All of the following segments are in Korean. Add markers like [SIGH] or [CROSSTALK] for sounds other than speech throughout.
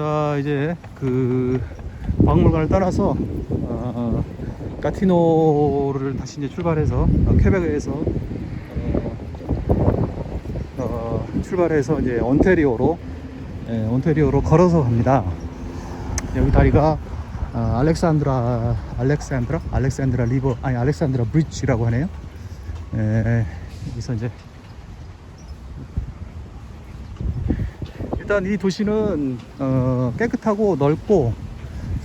자 이제 그 박물관을 떠나서 어, 가티노를 다시 이제 출발해서 어, 퀘벡에서 어, 어, 출발해서 이제 온테리오로 예, 온테리오로 걸어서 갑니다. 여기 다리가 어, 알렉산드라 알렉산드라 알렉산드라 리버 아니 알렉산드라 브릿지라고 하네요. 예, 여기서 이제 일단 이 도시는 어, 깨끗하고 넓고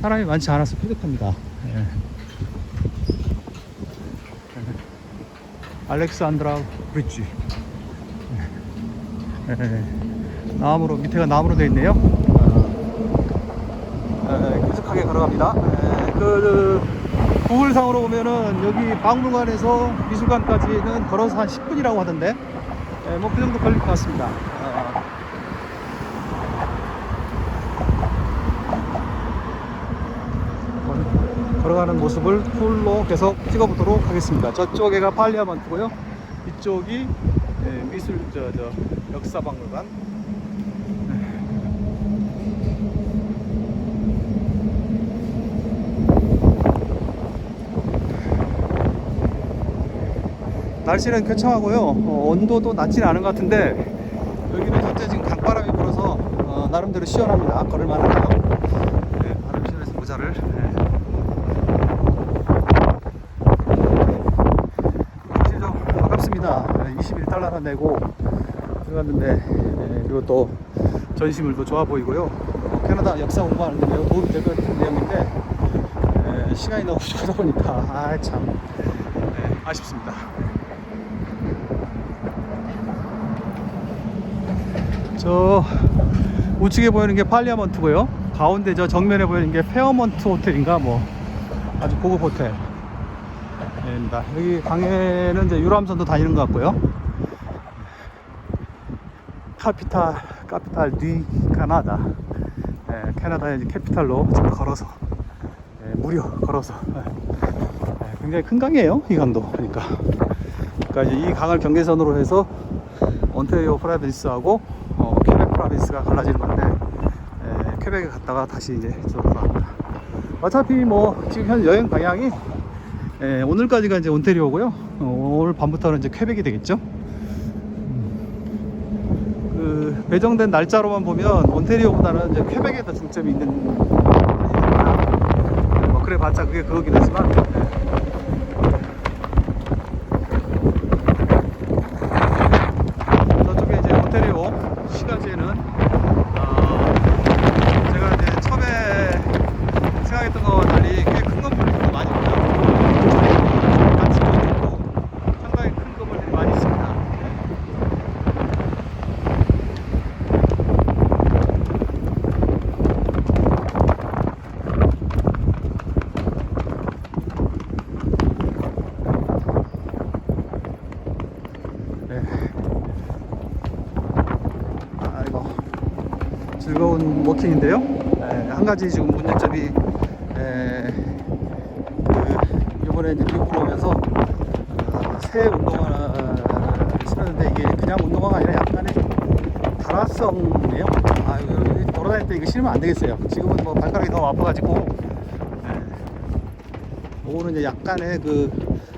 사람이 많지 않아서 쾌적합니다. 예. 알렉산드라 브릿지. 예. 예. 나무로 밑에가 나무로 되어 있네요. 어, 쾌적하게 걸어갑니다. 예. 그, 그 구글상으로 보면은 여기 박물관에서 미술관까지는 걸어서 한 10분이라고 하던데 예, 뭐그 정도 걸릴 것 같습니다. 어, 걸어가는 모습을 풀로 계속 찍어보도록 하겠습니다. 저쪽에가 팔리아먼트고요. 이쪽이 예, 미술 저, 저 역사박물관. 날씨는 쾌청하고요. 어, 온도도 낮진 않은 것 같은데 여기는 현재 지금 강바람이 불어서 어, 나름대로 시원합니다. 걸을만하네요. 네, 바람 시원해서 모자를. 네. 사실 좀 아깝습니다. 21달러나 내고 들어갔는데 네, 그리고 또 전시물도 좋아 보이고요. 어, 캐나다 역사 공부하는데 매우 도움이 될 것 같은 내용인데 네, 시간이 너무 부족하다 보니까 아참 네, 아쉽습니다. 저 우측에 보이는 게 팔리아먼트고요. 가운데 저 정면에 보이는 게 페어먼트 호텔인가 뭐 아주 고급 호텔입니다. 여기 강에는 이제 유람선도 다니는 것 같고요. 카피탈 카피탈 디 카나다 예, 캐나다의 캐피탈로 지금 걸어서 예, 무려 걸어서 예, 예, 굉장히 큰 강이에요 이 강도 그러니까 그러니까 이제 이 강을 경계선으로 해서 온테리오 프라빈스하고 어, 퀘벡 프라빈스가 갈라지는 건데 에, 퀘벡에 갔다가 다시 이제 돌아갑니다. 어차피 뭐 지금 현 여행 방향이 에, 오늘까지가 이제 온테리오고요. 어, 오늘 밤부터는 이제 퀘벡이 되겠죠. 음, 그 배정된 날짜로만 보면 온테리오보다는 이제 퀘벡에 더 중점이 있는 뭐 그래봤자 그게 그거긴 하지만 저쪽에 이제 온테리오 시가지에는 어, 제가 이제 처음에 생각했던 것과 달리 꽤 큰 건물들이 많이 있고요. 단지도 있고 상당히 큰 건물들이 많이 있습니다. 네. 아이고 즐거운 워킹인데요. 에, 한 가지 지금 문제점이 에, 그 이번에 이제 미국으로 오면서 어, 새 운동화를 신었는데 이게 그냥 운동화가 아니라 약간의 좀 다라성이에요. 아 돌아다닐 때 이거 신으면 안 되겠어요. 지금은 뭐 발가락이 너무 아파가지고 오는 이제 약간의 그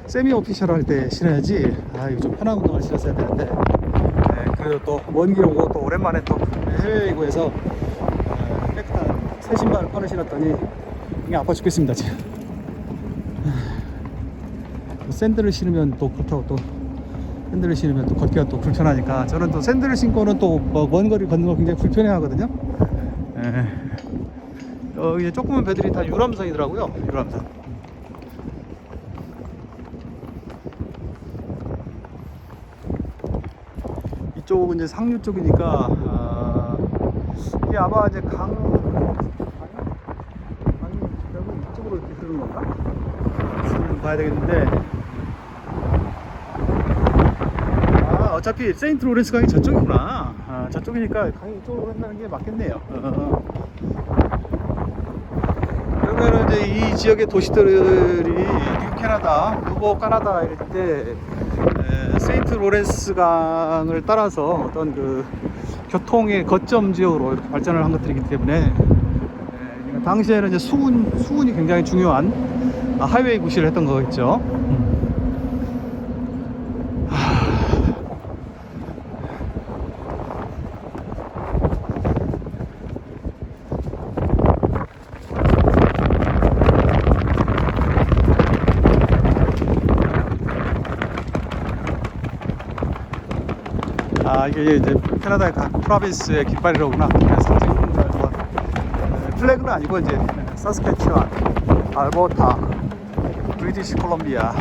세미 오피셜 할 때 신어야지 아 이거 좀 편한 운동화를 신었어야 되는데 네, 그래도 또 먼 길 오고 또 오랜만에 또 해외이고 해서 새 신발을 꺼내 신었더니 이게 아파 죽겠습니다 지금. 또 샌들을 신으면 또 그렇다고 또 샌들을 신으면 또 걷기가 또 불편하니까 저는 또 샌들을 신고는 또 먼 거리 걷는 거 굉장히 불편해 하거든요. 예. 어, 이제 조그만 배들이 다 유람선이더라고요. 유람선. 이쪽은 이제 상류 쪽이니까 아, 이게 아마 이제 강 이렇게 흐르는 건가? 지금 봐야 되겠는데 아 어차피 세인트 로렌스 강이 저쪽이구나 아, 저쪽이니까 강이 이쪽으로 흐른다는 게 맞겠네요 어. [LAUGHS] 그러면은 이제 이 지역의 도시들이 뉴 캐나다, 누보 까나다 이럴 때 에, 세인트 로렌스 강을 따라서 어떤 그 교통의 거점 지역으로 발전을 한 것들이기 때문에 당시에는 이제 수운 수운이 굉장히 중요한 아, 하이웨이 구시를 했던 거겠죠. 음. 아 이게 이제 캐나다의 각 프로빈스의 깃발이로구나. 뭐, 에, 플래그는 아니고 이제 사스캐츄안, 알버타, 브리티시 콜롬비아.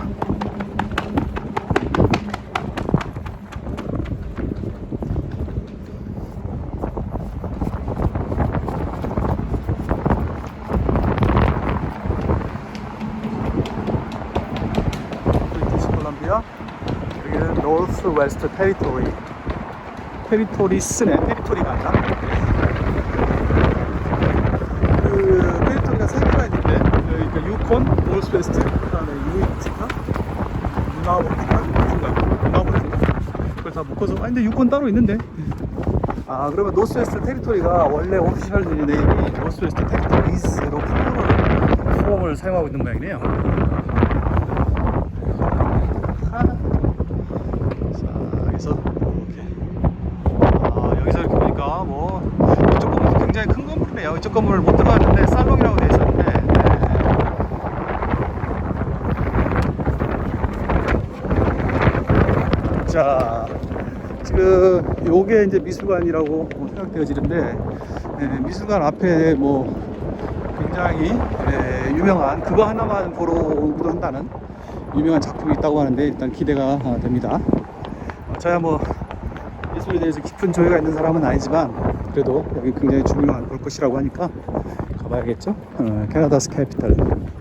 브리티시 콜롬비아. 여기는 노스 웨스트 테리토리. 테리토리 스네 테리토리가 아니라 그 테리토리가 세 개가 있는데 그러니까 유콘, 노스웨스트, 그다음에 유이티카, 누나버티카, 누가 누나버티카 그걸 다 묶어서 아 근데 유콘 따로 있는데 아 그러면 노스웨스트 테리토리가 원래 오피셜 네임이 노스웨스트 테리토리스로 플루럴 폼을 사용하고 있는 모양이네요. 여기서 아, 뭐. 이쪽 건물 못 들어갔는데 살롱이라고 되어 있었는데 네. 자 지금 요게 이제 미술관이라고 생각되어지는데 예, 미술관 앞에 뭐 굉장히 예, 유명한 그거 하나만 보러 오기도 한다는 유명한 작품이 있다고 하는데 일단 기대가 아, 됩니다. 어, 저야 뭐 미술에 대해서 깊은 조예가 있는 사람은 아니지만 그래도 여기 굉장히 중요한 볼 것이라고 하니까 가봐야겠죠. 어, 캐나다 스 캐피탈.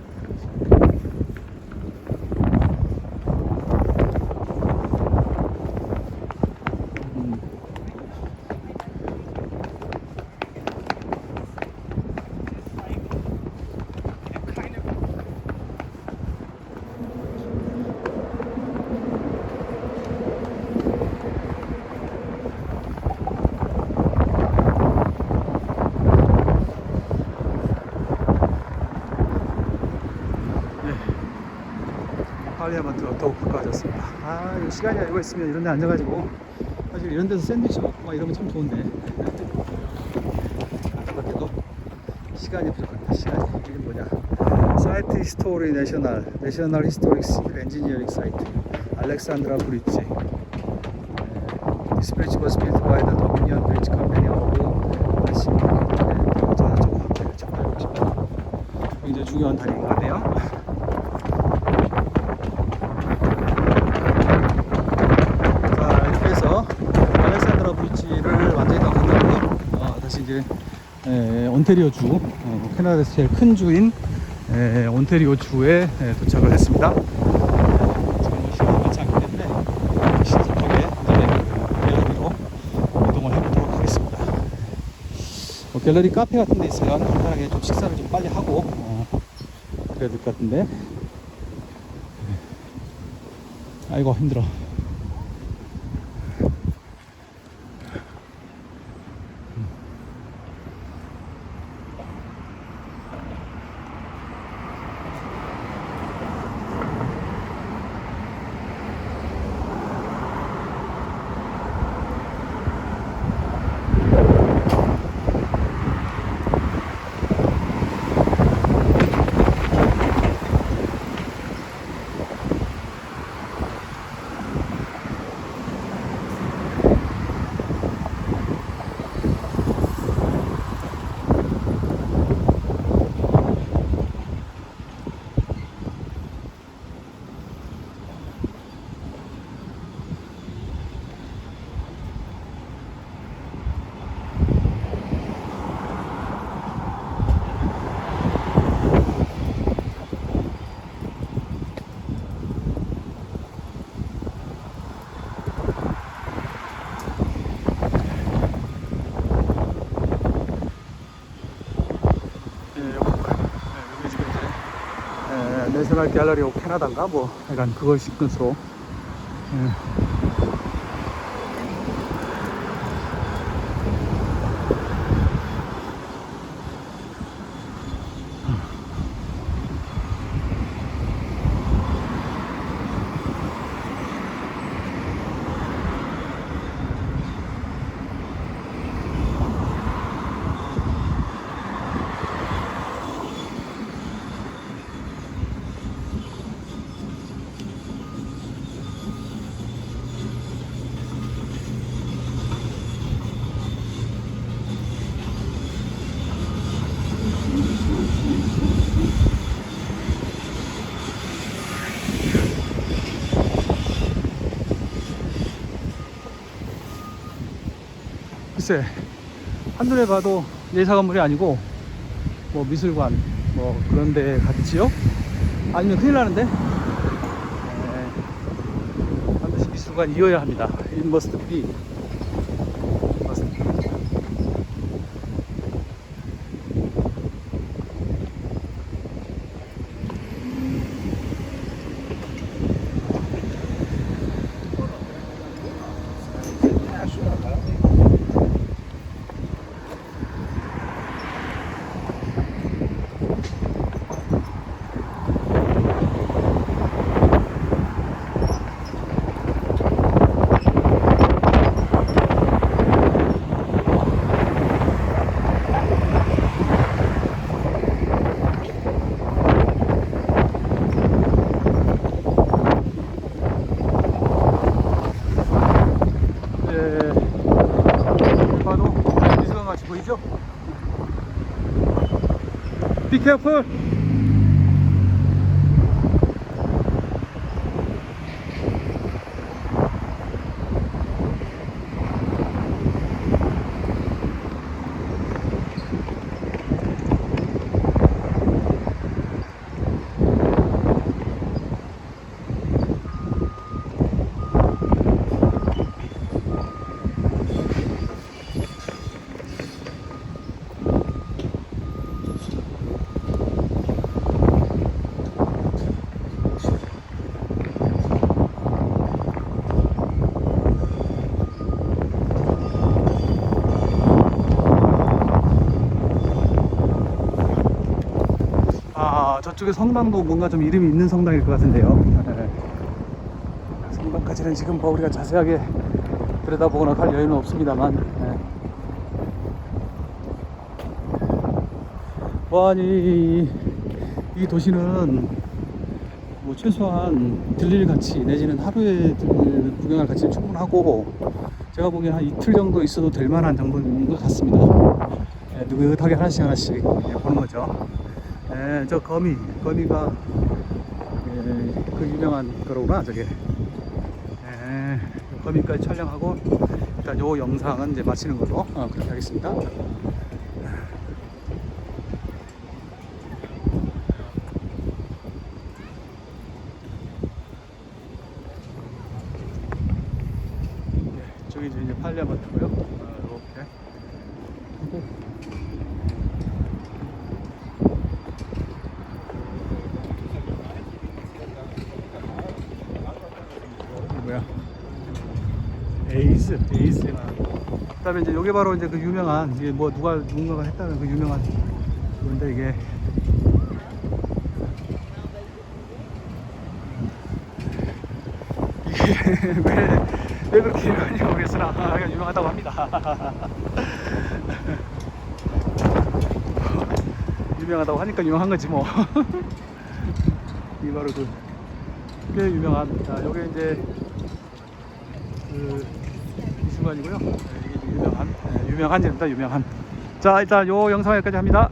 파리아만트가 더욱 가까워졌습니다. 아, 이거 시간이 알고 있으면 이런 데 앉아가지고 사실 이런 데서 샌드위치 먹고 막 이러면 참 좋은데 안타깝게도 시간이 부족합니다. 시간이 이게 뭐냐 사이트 히스토리 내셔널 내셔널 히스토릭 시빌 엔지니어링 사이트 알렉산드라 브릿지 This bridge was built by the Dominion Bridge Company of 아시아 저는 저거 싶다. 굉장히 중요한 다리인 것 같네요. 자 이렇게 해서 알렉산드라 브릿지를 완전히 다 건너고 어, 다시 이제 에, 온테리오 주 어, 캐나다에서 제일 큰 주인 에, 온테리오 주에 에, 도착을 했습니다. 지금 시간이 많지 않기 때문에 신속하게 이제 갤러리로 이동을 해보도록 하겠습니다. 뭐 갤러리 카페 같은 데 있어요. 간단하게 좀 식사를 좀 빨리 하고 어, 그래야 될 것 같은데 아이고 힘들어. 내셔널 갤러리 오브 캐나다인가? 뭐 약간 그걸 시퀀스로 글쎄 한눈에 봐도 예사 건물이 아니고 뭐 미술관 뭐 그런 데 같지요? 아니면 큰일 나는데 네, 반드시 미술관 이어야 합니다. It must be. yapı 아 저쪽에 성당도 뭔가 좀 이름이 있는 성당일 것 같은데요 네. 성당까지는 지금 뭐 우리가 자세하게 들여다보거나 갈 여유는 없습니다만 네. 와 아니 이 도시는 뭐 최소한 들릴 가치 내지는 하루에 들- 구경할 가치는 충분하고 제가 보기엔 한 이틀 정도 있어도 될 만한 정도인 것 같습니다 네, 느긋하게 하나씩 하나씩 예, 보는 거죠 예, 저 거미, 거미가 예, 그 유명한 거로구나 저게. 예, 거미까지 촬영하고 일단 요 영상은 이제 마치는 걸로 어, 그렇게 하겠습니다. 예, 저기 이제 이제 팔리아마트고요. 어, 이렇게 뭐야? 에이스, 에이스. 그다음에 이제 요게 바로 이제 그 유명한 이게 뭐 누가 누군가가 했다는 그 유명한 건데 이게 이게 [LAUGHS] 왜, 왜 그렇게 유명한지 모르겠으나 그냥 유명하다고 합니다. [LAUGHS] 유명하다고 하니까 유명한 거지 뭐. [LAUGHS] 이 바로 그 꽤 유명한 자 요게 이제 그 미술관이고요. 네, 유명한 네, 유명한 일단 유명한. 자 일단 요 영상 여기까지 합니다